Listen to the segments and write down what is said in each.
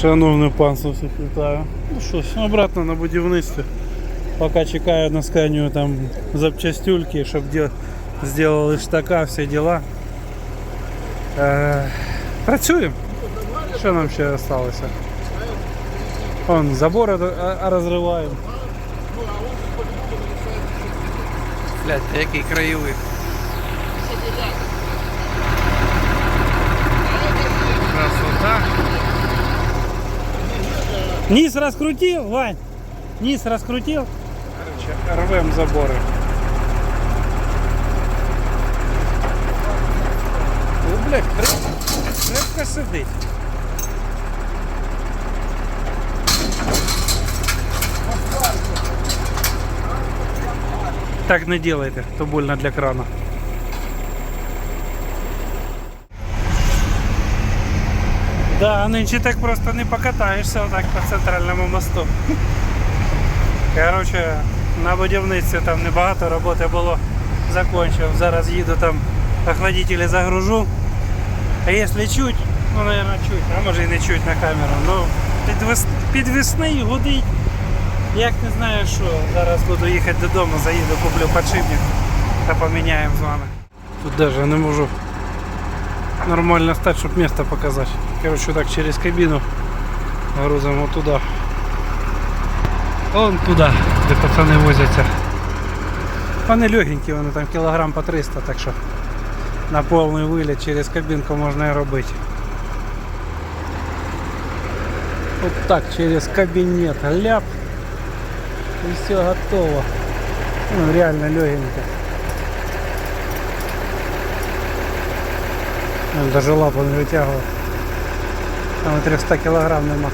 Шановне панство, всіх вітаю. Ну що ж, обратно на будівництві. Поки чекаю на сканію там запчастюльки, щоб де... зробили штака, всі діла. Е... Працюємо. Що нам ще залишилося? Вон забори ро- а- розриваємо. Блять, який краєвид. Низ раскрутил, Вань? Низ раскрутил? Короче, рвем заборы. Ну, блядь, креп- крепко сидить. Так не делайте, то больно для крана. Да, нынче так просто не покатаєшся отак по центральному мосту. Короче, на будівництві там небагато роботи було. Закончив. Зараз їду там охладителі загружу. А якщо чуть, ну, наверное, чуть, а може і не чуть на камеру. Ну, підвес... підвісний гудить. Як не знаю що. Зараз буду їхати додому, заїду, куплю подшипник та поміняємо з вами. Тут даже не можу нормально стать, чтобы место показать. Короче, так через кабину грузим вот туда. Вон туда, де пацани возяться. Вони легенькі, вони там кілограм по 300, так що на повний виліт через кабінку можна і робити. Вот так через кабинет ляп и все готово. Ну, реально легенько. даже лапу не витягував. Там і 300 кілограм нема.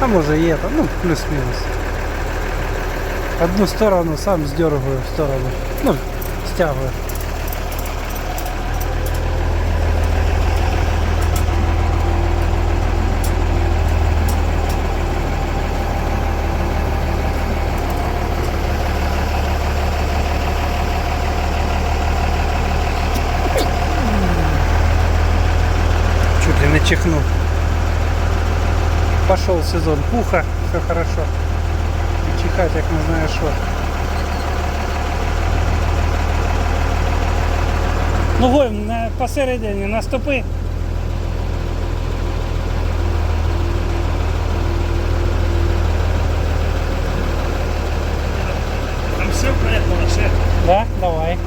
А може є там, ну плюс-мінус. Одну сторону сам здергаю в сторону. Ну, стягую. Чихнул. Пошел сезон пуха, все хорошо. И чихать, як не знаю що. Ногою на, посередині наступи. Там все понятно, все. Да, давай.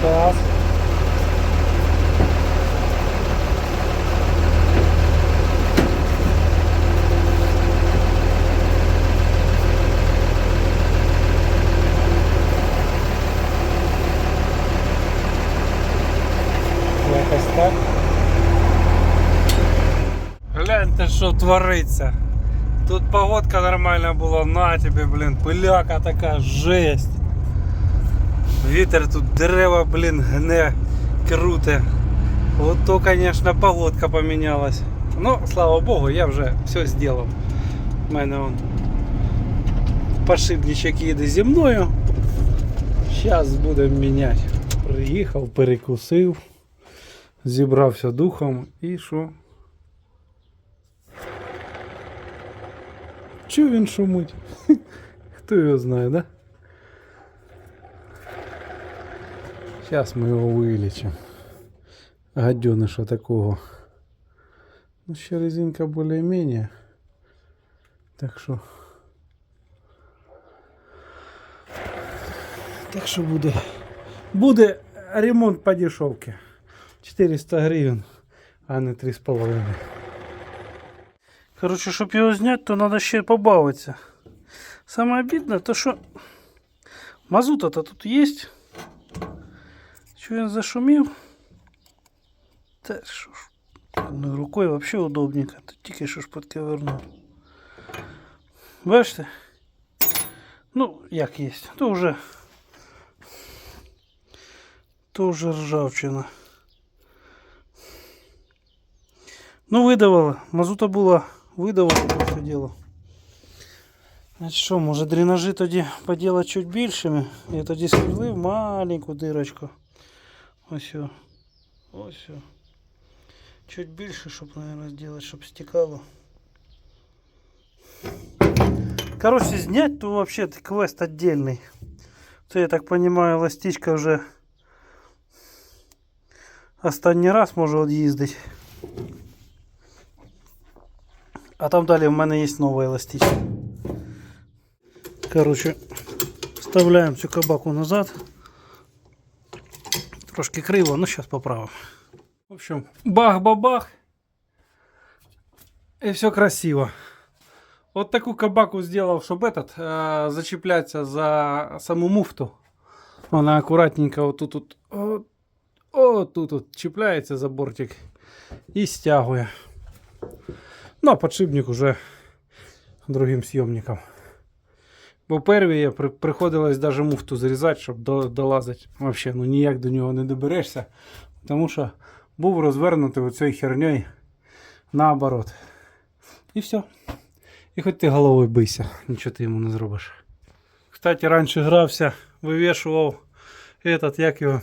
Сейчас. Якось так Гляньте, що твориться. Тут погодка нормальна була, на тебе, блін, пиляка така, жесть. Вітер тут дерева, блін, гне, круте. Вот то, конечно, погодка поменялась. Но, слава богу, я вже все сделал. У мене он подшипничок їде зі мною. Зараз будемо міняти. Приїхав, перекусив, зібрався духом і що? Чого він шумить? Хто його знає, да? Зараз ми його вилічимо. Гаденыша такого. Ну, ще резинка более-менее. Так що. Так що буде. Буде ремонт по дешевке. 400 гривень, а не 3,5. Короче, щоб його зняти, то треба ще побавитися. Саме обідне, то що мазута-то тут є. Що він зашумів? Та що ж, одною рукою взагалі удобненько. Тут тільки що ж підковернув. Бачите? Ну, як є. То вже то вже ржавчина. Ну, видавила. Мазута була видавила то все діло. Значить що, може дренажі тоді поділати чуть більшими. Я тоді сверлив маленьку дирочку. Ось. о. Ось. о. Чуть більше, щоб, наверное, сделать, щоб стекало. Короче, снять то вообще квест отдельный. Це, я так понимаю, ластичка вже останній раз може від'їздити. А там далі в мене є нова еластичка. Короче, вставляємо цю кабаку назад. Трошки криво, ну зараз поправимо. В общем, бах-бабах. И все красиво. Вот такую кабаку сделал, чтобы этот э, зачепляться за саму муфту. Она аккуратненько вот тут, тут вот, вот тут, тут чіпляється за бортик і стягує. Ну, а подшипник уже другим съемником. Бо перві я при, приходилось даже муфту зрізати, щоб до, долазити. Вообще, ну ніяк до нього не доберешся. Тому що був розвернутий оцею херньою наоборот. І все. І хоч ти головою бийся, нічого ти йому не зробиш. Кстати, раніше грався, вивішував этот, як його,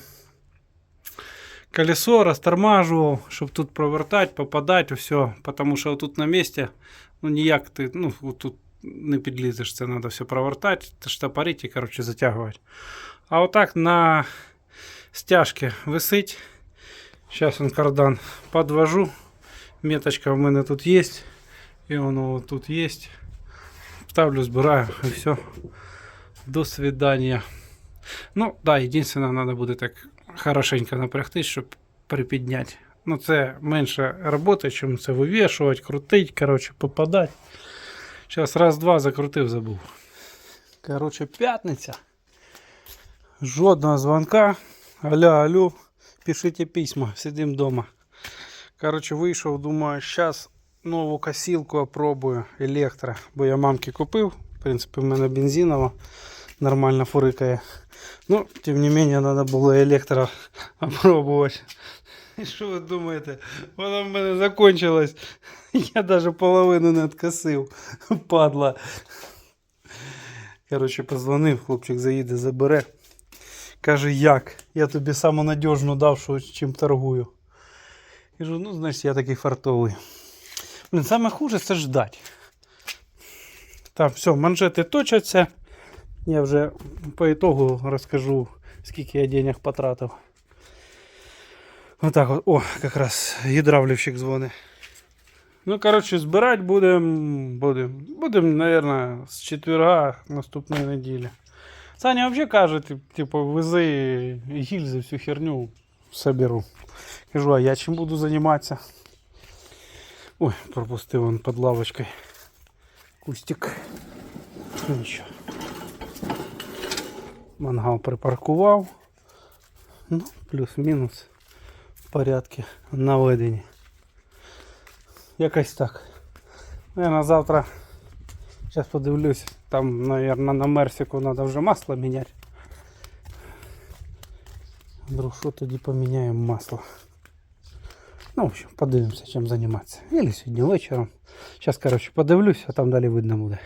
колесо, розтормажував, щоб тут провертати, попадати, все. Тому що тут на місці, ну ніяк ти, ну, тут не підлізеш, це треба все провертати, штапорити і, коротше, затягувати. А отак на стяжці висить. Сейчас он кардан подвожу. Меточка в мене тут есть. И воно вот тут есть. Ставлю, збираю и все. До свидания. Ну, да, единственное, надо буде так хорошенько напрягтись, щоб припідняти. Ну, це менше роботи, чим це вивішувати, крутить, короче, попадать. Сейчас раз-два закрутив, забув. Короче, п'ятниця. Жодного звонка. Аля, алю. Пишите письма, сидим дома. Короче, вийшов, думаю, зараз нову косілку опробую електро. Бо я мамки купив. В принципі, в мене бензинова нормально фурикає. Ну, тим не менее, треба було електро опробувати. І що ви думаєте? Вона в мене закончилась. Я даже половину не откосив. Падла. Короче, позвонив, хлопчик заїде, забере. Каже, як? Я тобі самонадіжну дав, що чим торгую. Кажу, ну, значить, я такий фартовий. Блін, саме хуже це ждать. Так, все, манжети точаться. Я вже по ітогу розкажу, скільки я денег потратив. Отак от. О, якраз гідравлівщик дзвонить. Ну, коротше, збирати будемо, будемо, будемо, наверное, з четверга наступної неділі. Саня вообще каже, тип- типу, вези гільзи, всю херню соберу. Кажу, а я чим буду займатися? Ой, пропустив он під лавочкою. Кустик. Ну, Нічого. Мангал припаркував. Ну, плюс-мінус в порядку наведені. Якось так. Наверное, завтра Сейчас подивлюсь. Там, наверное, на Мерсику надо вже масло міняти. Вдруг що тоді поміняємо масло. Ну, в общем, подивимося, чим займатися. Или сьогодні вечором. Сейчас, короче, подивлюсь, а там далі видно буде.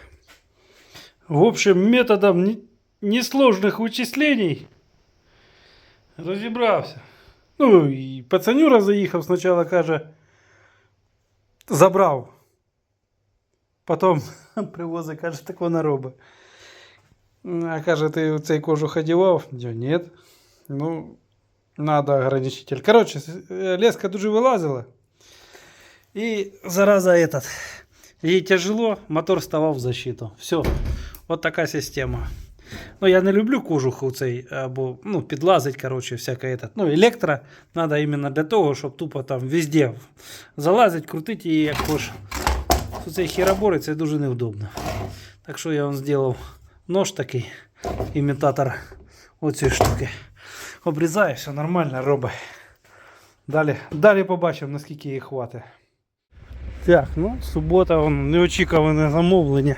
В общем, методом несложных вычислений розібрався. Ну, і пацанюра заїхав спочатку, каже, забрав. Потім привозить, каже, так вона робить. А каже, ти цей кожух одягав? Я, ні. Ну, надо ограничитель. Короче, с- э, леска дуже вилазила. І зараза этот. Їй тяжело, мотор ставав в защиту. Все. От така система. Ну, я не люблю кожух у цей, або ну, підлазить, короче, всяке этот. Ну, електро надо іменно для того, щоб тупо там везде залазить, крутить її як хочеш. Тут цей хіробори це дуже невдобно. Так що я вам зробив нож такий, імітатор оцієї штуки. Обрізаю, все нормально робить. Далі, далі побачимо, наскільки її хватить. Так, ну, субота, вон, неочікуване замовлення.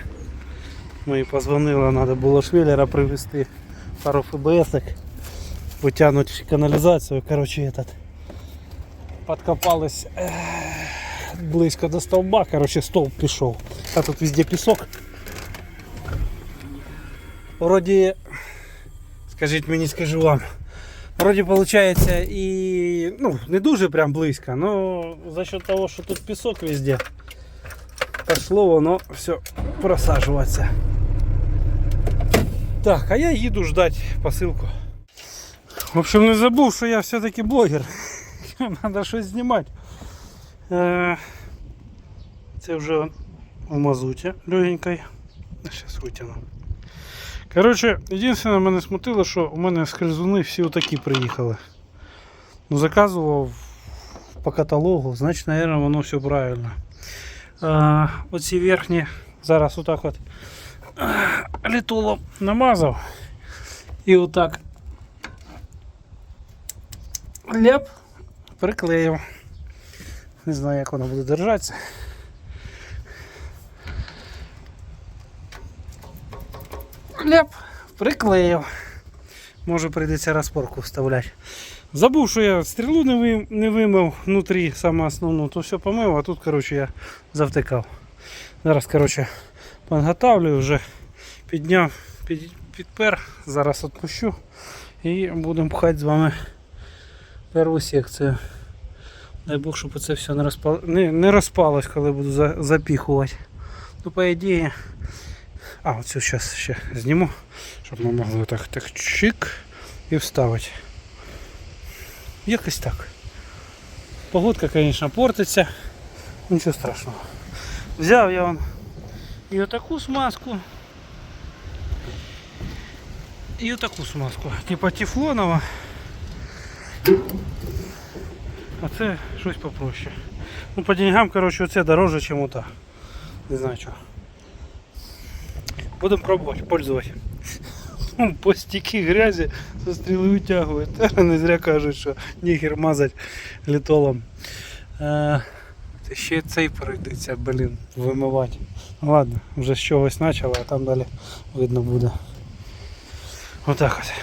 Мені позвонили, треба було швеллера привезти, пару ФБС, потягнути каналізацію. Короче, этот, подкопались ех, близько до стовба, короче, стовп пішов. А тут везде пісок. Вроді, скажіть мені, скажу вам, Вроді виходить і ну, не дуже прям близько, но за счет того, що тут пісок везде, Пошло воно все просаджуватися. Так, а я їду ждать посилку. В общем, не забув, що я все-таки блогер. Треба щось знімати. Е, Це вже в мазуті легенькой. Зараз витягну. Коротше, єдине мене смутило, що у мене скрізуни всі отакі приїхали. Ну, заказував по каталогу, значить, мабуть, воно все правильно. А, оці верхні зараз отак от а, літолом намазав. І отак ляп приклеїв. Не знаю, як воно буде держатися. Ляп, приклеїв. Може прийдеться розпорку вставляти. Забув, що я стрілу не, ви, не вимив внутрі, саме основну, то все помив, а тут коротше, я завтикав. Зараз коротше, підготавлю, вже підняв, під, підпер, зараз відпущу і будемо пхати з вами першу секцію. Дай Бог, щоб це все не, розпал... не, не розпалось, коли буду за, запіхувати. Ну, по ідеї. А, оцю зараз ще зніму, щоб ми могли так, так чик і вставити. Якось так. Погодка, звісно, портиться. Нічого страшного. Взяв я вон і отаку смазку. І отаку смазку. Типа тефлонова. А це щось попроще. Ну по деньгам, короче, оце дороже, ніж ота. Не знаю чого. Будемо пробувати, пользувати. По стільки грязі со стріли витягують. Не зря кажуть, що нігер мазать літолом. Е, ще цей прийдеться, блін, вимивати. Ладно, вже з чогось почало, а там далі видно буде. Отак от.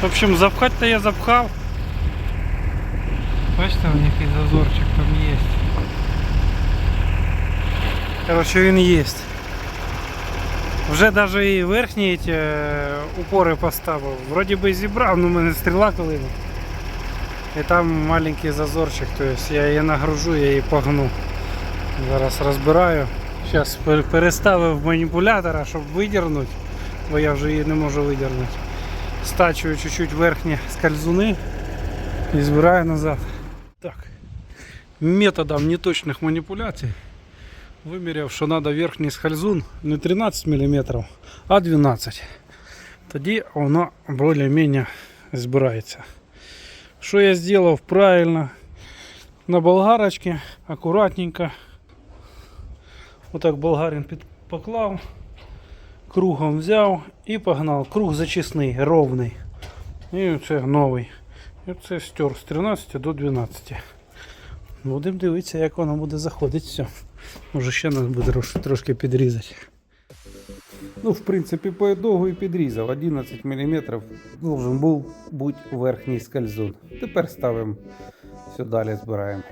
В общем, запхать-то я запхав. Бачите, у них і зазорчик там є. Короче, він є. Вже навіть і верхні ті, е, упори поставив. Вроді би зібрав, але в мене стріла колине. І там маленький зазорчик, тобто я її нагружу, я її погну. Зараз розбираю. Зараз переставив маніпулятора, щоб видернути, бо я вже її не можу видернути. Стачую чуть-чуть верхні скользуни і збираю назад. Так. Методом неточних маніпуляцій виміряв, що треба верхній скользун не 13 мм, а 12 Тоді воно більш-менш збирається. Що я зробив правильно? На болгарочці акуратненько. Отак болгарин під поклав, кругом взяв і погнав. Круг зачисний, ровний. І це новий. І це стер з 13 до 12. Будемо дивитися, як воно буде заходити все. Може ще нас буде трошки підрізати. Ну, в принципі, по ітогу і підрізав. 11 мм должен був бути верхній скальзун. Тепер ставимо все далі збираємо.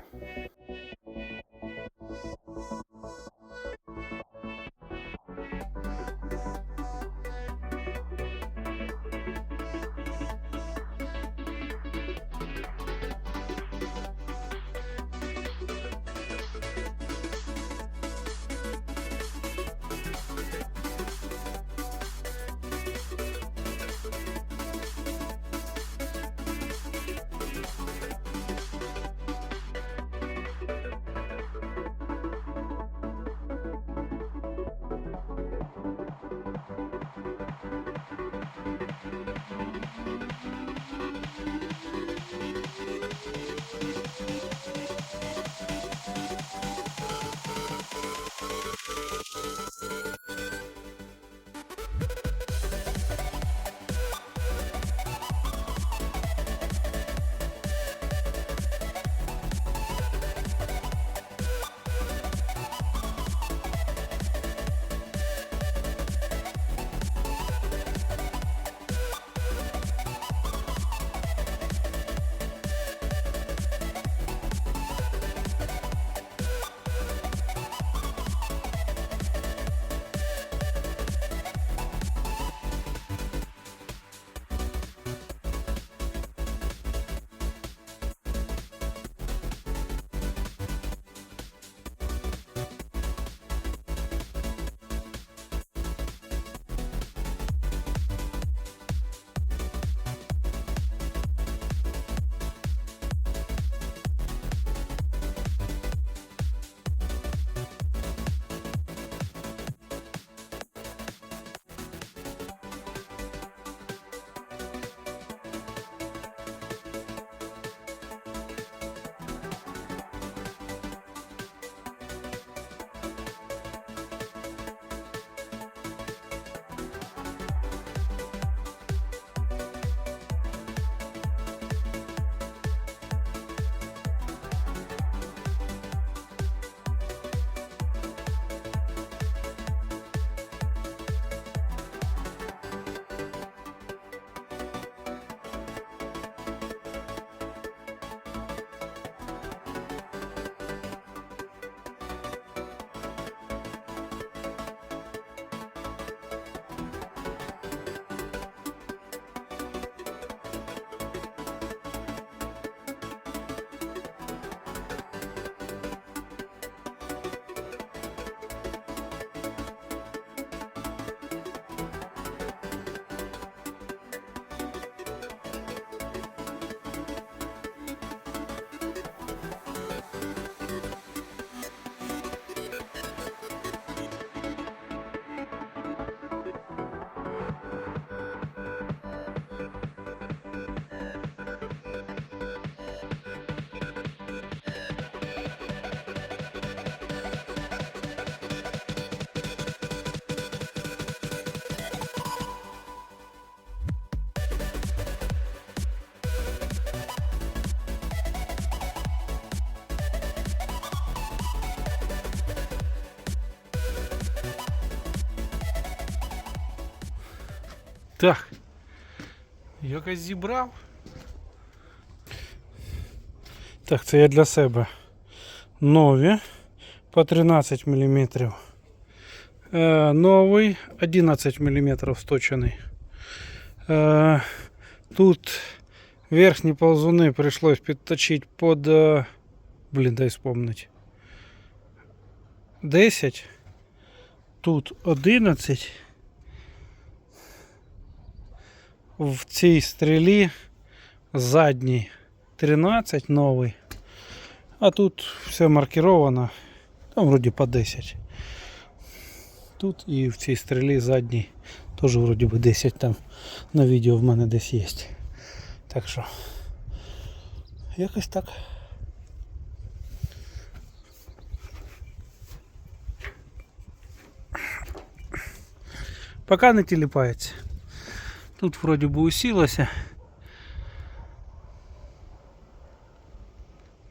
Так. Якось зібрав. Так, це я для себе. Нові по 13 мм. Е, новий 11 мм сточений. Е, тут верхні ползуни прийшлось підточити під. е, Блін, дай вспомнить. 10. Тут 11. В цій стрілі задній 13 новий. А тут все маркировано. Там вроді по 10. Тут і в цій стрілі задній теж вроді би 10 там на відео в мене десь є. Так що якось так. Пока не тіліпається. Тут вроді би усілося.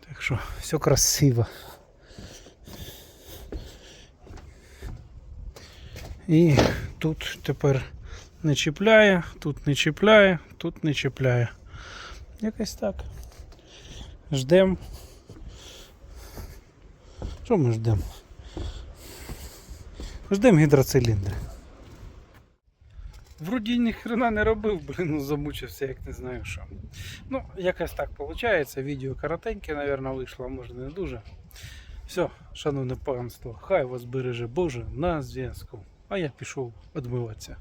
Так що все красиво. І тут тепер не чіпляє, тут не чіпляє, тут не чіпляє. Якось так. Ждем. Що ми ждемо? Ждем гідроциліндри. Вроді ніхрена не робив, блин, ну замучився, як не знаю що. Ну, якось так виходить. Відео коротеньке, мабуть, вийшло, може не дуже. Все, шановне панство, хай вас береже Боже на зв'язку. А я пішов відмиватися.